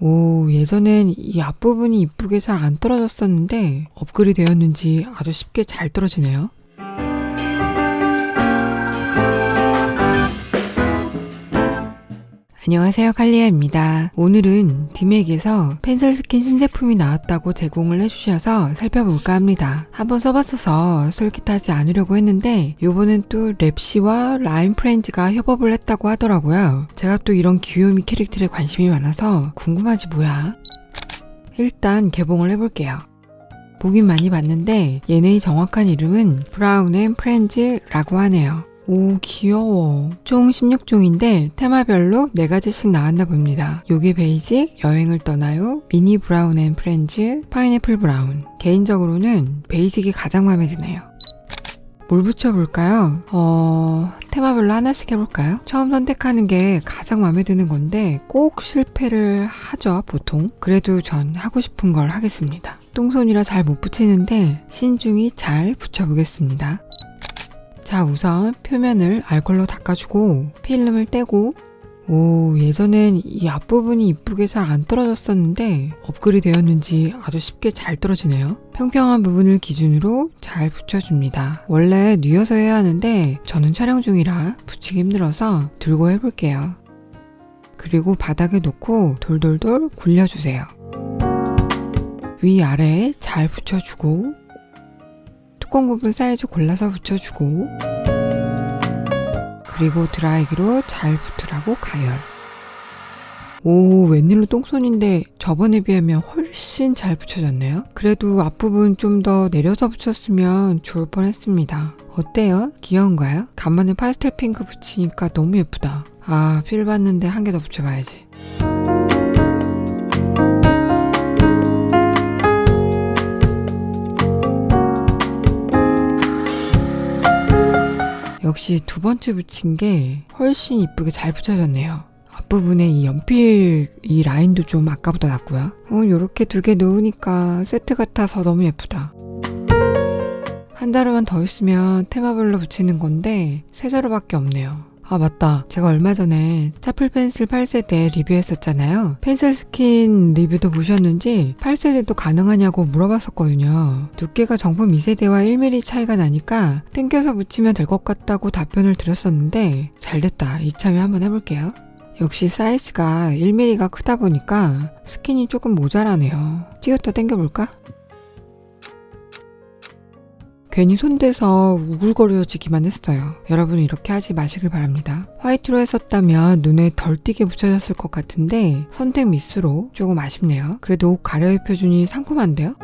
오, 예전엔 이 앞부분이 이쁘게 잘 안 떨어졌었는데 업글이 되었는지 아주 쉽게 잘 떨어지네요. 안녕하세요 칼리아입니다. 오늘은 디맥에서 펜슬 스킨 신제품이 나왔다고 제공을 해주셔서 살펴볼까 합니다. 한번 써봤어서 솔깃하지 않으려고 했는데 요번엔 또 랩시와 라인 프렌즈가 협업을 했다고 하더라고요. 제가 또 이런 귀요미 캐릭터에 관심이 많아서 궁금하지 뭐야. 일단 개봉을 해볼게요. 보긴 많이 봤는데 얘네의 정확한 이름은 브라운 앤 프렌즈라고 하네요. 오 귀여워. 총 16종인데 테마별로 4가지씩 나왔나 봅니다. 요게 베이직, 여행을 떠나요, 미니 브라운 앤 프렌즈, 파인애플 브라운. 개인적으로는 베이직이 가장 마음에 드네요. 뭘 붙여볼까요? 어, 테마별로 하나씩 해볼까요? 처음 선택하는 게 가장 마음에 드는 건데 꼭 실패를 하죠, 보통. 그래도 전 하고 싶은 걸 하겠습니다. 똥손이라 잘 못 붙이는데 신중히 잘 붙여보겠습니다. 자, 우선 표면을 알콜로 닦아주고 필름을 떼고 오, 예전엔 이 앞부분이 이쁘게 잘 안 떨어졌었는데 업글이 되었는지 아주 쉽게 잘 떨어지네요. 평평한 부분을 기준으로 잘 붙여줍니다. 원래 뉘어서 해야 하는데 저는 촬영 중이라 붙이기 힘들어서 들고 해볼게요. 그리고 바닥에 놓고 돌돌돌 굴려주세요. 위아래 잘 붙여주고 뚜껑 부분 사이즈 골라서 붙여주고 그리고 드라이기로 잘 붙으라고 가열. 오 웬일로 똥손인데 저번에 비하면 훨씬 잘 붙여졌네요. 그래도 앞부분 좀 더 내려서 붙였으면 좋을 뻔했습니다. 어때요? 귀여운가요? 간만에 파스텔 핑크 붙이니까 너무 예쁘다. 아 필 봤는데 한 개 더 붙여봐야지 역시 두 번째 붙인 게 훨씬 이쁘게 잘 붙여졌네요. 앞부분에 이 연필 이 라인도 좀 아까보다 낫고요. 어, 요렇게 두 개 놓으니까 세트 같아서 너무 예쁘다. 한 자루만 더 있으면 테마별로 붙이는 건데 세 자루밖에 없네요. 아 맞다. 제가 얼마 전에 차플 펜슬 8세대 리뷰했었잖아요. 펜슬 스킨 리뷰도 보셨는지 8세대도 가능하냐고 물어봤었거든요. 두께가 정품 2세대와 1mm 차이가 나니까 땡겨서 붙이면 될 것 같다고 답변을 드렸었는데 잘됐다. 이참에 한번 해볼게요. 역시 사이즈가 1mm가 크다 보니까 스킨이 조금 모자라네요. 띄었다 당겨볼까? 괜히 손대서 우글거려지기만 했어요. 여러분 이렇게 하지 마시길 바랍니다. 화이트로 했었다면 눈에 덜 띄게 붙여졌을 것 같은데 선택 미스로 조금 아쉽네요. 그래도 옷 가려 입혀주니 상큼한데요?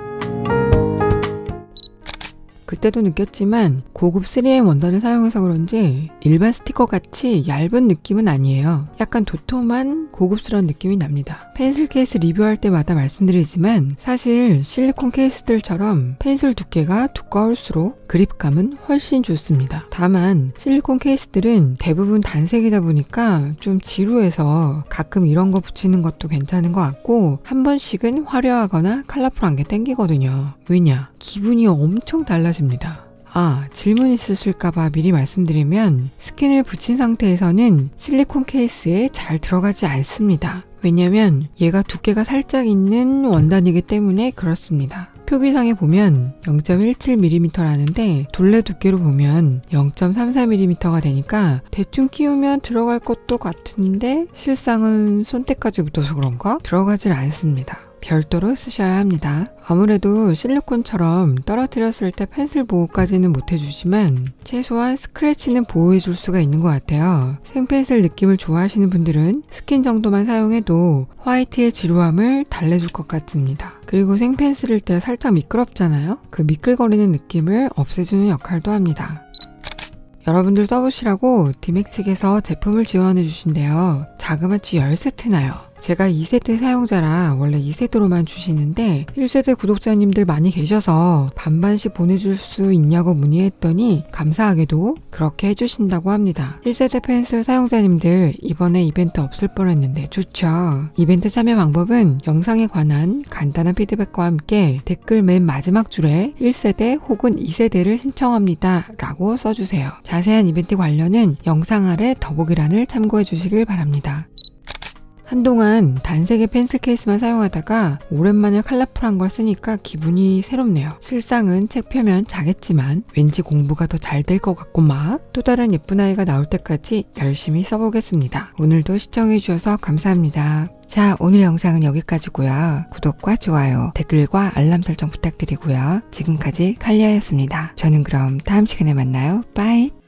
그때도 느꼈지만 고급 3M 원단을 사용해서 그런지 일반 스티커 같이 얇은 느낌은 아니에요. 약간 도톰한 고급스러운 느낌이 납니다. 펜슬 케이스 리뷰할 때마다 말씀드리지만 사실 실리콘 케이스들처럼 펜슬 두께가 두꺼울수록 그립감은 훨씬 좋습니다. 다만 실리콘 케이스들은 대부분 단색이다 보니까 좀 지루해서 가끔 이런 거 붙이는 것도 괜찮은 것 같고 한 번씩은 화려하거나 컬러풀한 게 땡기거든요. 왜냐? 기분이 엄청 달라 집니다. 아, 질문 있으실까봐 미리 말씀드리면 스킨을 붙인 상태에서는 실리콘 케이스에 잘 들어가지 않습니다. 왜냐면 얘가 두께가 살짝 있는 원단이기 때문에 그렇습니다. 표기상에 보면 0.17mm라는데 둘레 두께로 보면 0.34mm가 되니까 대충 끼우면 들어갈 것도 같은데 실상은 손때까지 붙어서 그런가? 들어가질 않습니다. 별도로 쓰셔야 합니다. 아무래도 실리콘처럼 떨어뜨렸을 때 펜슬 보호까지는 못 해주지만 최소한 스크래치는 보호해줄 수가 있는 것 같아요. 생펜슬 느낌을 좋아하시는 분들은 스킨 정도만 사용해도 화이트의 지루함을 달래줄 것 같습니다. 그리고 생펜슬일 때 살짝 미끄럽잖아요? 그 미끌거리는 느낌을 없애주는 역할도 합니다. 여러분들 써보시라고 디맥 측에서 제품을 지원해 주신대요. 자그마치 10세트 나요. 제가 2세트 사용자라 원래 2세트로만 주시는데 1세트 구독자님들 많이 계셔서 반반씩 보내줄 수 있냐고 문의했더니 감사하게도 그렇게 해주신다고 합니다. 1세트 펜슬 사용자님들 이번에 이벤트 없을 뻔했는데 좋죠. 이벤트 참여 방법은 영상에 관한 간단한 피드백과 함께 댓글 맨 마지막 줄에 1세대 혹은 2세대를 신청합니다 라고 써주세요. 자세한 이벤트 관련은 영상 아래 더보기란을 참고해 주시길 바랍니다. 한동안 단색의 펜슬 케이스만 사용하다가 오랜만에 컬러풀한 걸 쓰니까 기분이 새롭네요. 실상은 책 펴면 작겠지만 왠지 공부가 더 잘 될 것 같고 막 또 다른 예쁜 아이가 나올 때까지 열심히 써보겠습니다. 오늘도 시청해주셔서 감사합니다. 자, 오늘 영상은 여기까지고요. 구독과 좋아요, 댓글과 알람 설정 부탁드리고요. 지금까지 칼리아였습니다. 저는 그럼 다음 시간에 만나요. 빠이!